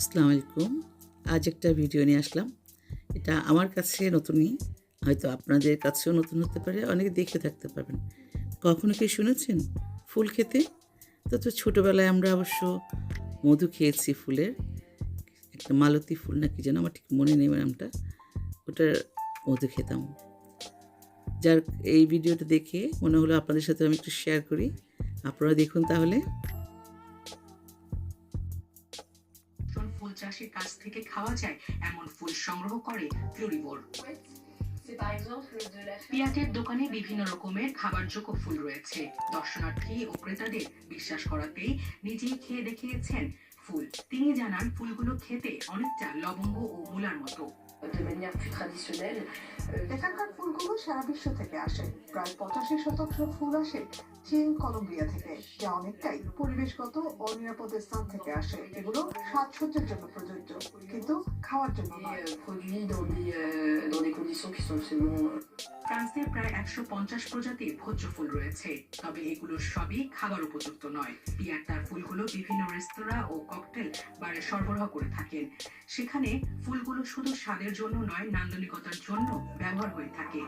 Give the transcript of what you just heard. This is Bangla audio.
আসসালামু আলাইকুম। আজ একটা ভিডিও নিয়ে আসলাম। এটা আমার কাছে নতুনই, হয়তো আপনাদের কাছেও নতুন হতে পারে, অনেকে দেখে থাকতে পারবেন। কখনো কি শুনেছেন ফুল খেতে? তো তো ছোটোবেলায় আমরা অবশ্য মধু খেয়েছি ফুলের, একটা মালতী ফুল নাকি যেন, আমার ঠিক মনে নেই নামটা, ওটার মধু খেতাম। যার এই ভিডিওটা দেখে মনে হলো আপনাদের সাথে আমি একটু শেয়ার করি। আপনারা দেখুন তাহলে। ফুল চাষের কাছ থেকে খাওয়া যায়, এমন ফুল সংগ্রহ করে ফ্লোরিবোর। পিয়াটের দোকানে বিভিন্ন রকমের খাবারযোগ্য ফুল রয়েছে। দর্শনার্থী ও ক্রেতাদের বিশ্বাস করাতেই নিজেই খেয়ে দেখিয়েছেন ফুল। তিনি জানান, ফুলগুলো খেতে অনেকটা লবঙ্গ ও মূলার মতো। De manière plus traditionnelle. Euh, এখানকার ফুলগুলো সারা বিশ্ব থেকে আসে প্রায় পঁচাশি শতাংশ ফুল আসে চীন কলম্বিয়া থেকে যা অনেকটাই পরিবেশগত ও নিরাপদ স্থান থেকে আসে এগুলো সাজসজ্জার জন্য প্রযোজ্য কিন্তু খাওয়ার জন্য নয় ফ্রান্সে প্রায় একশো পঞ্চাশ প্রজাতির ভোজ্য ফুল রয়েছে। তবে এগুলো সবই খাবার উপযুক্ত নয়। পিয়ার তার ফুলগুলো বিভিন্ন রেস্তোরাঁ ও ককটেল বারে সরবরাহ করে থাকেন। সেখানে ফুলগুলো শুধু স্বাদের জন্য নয়, নান্দনিকতার জন্য ব্যবহার হয়ে থাকে।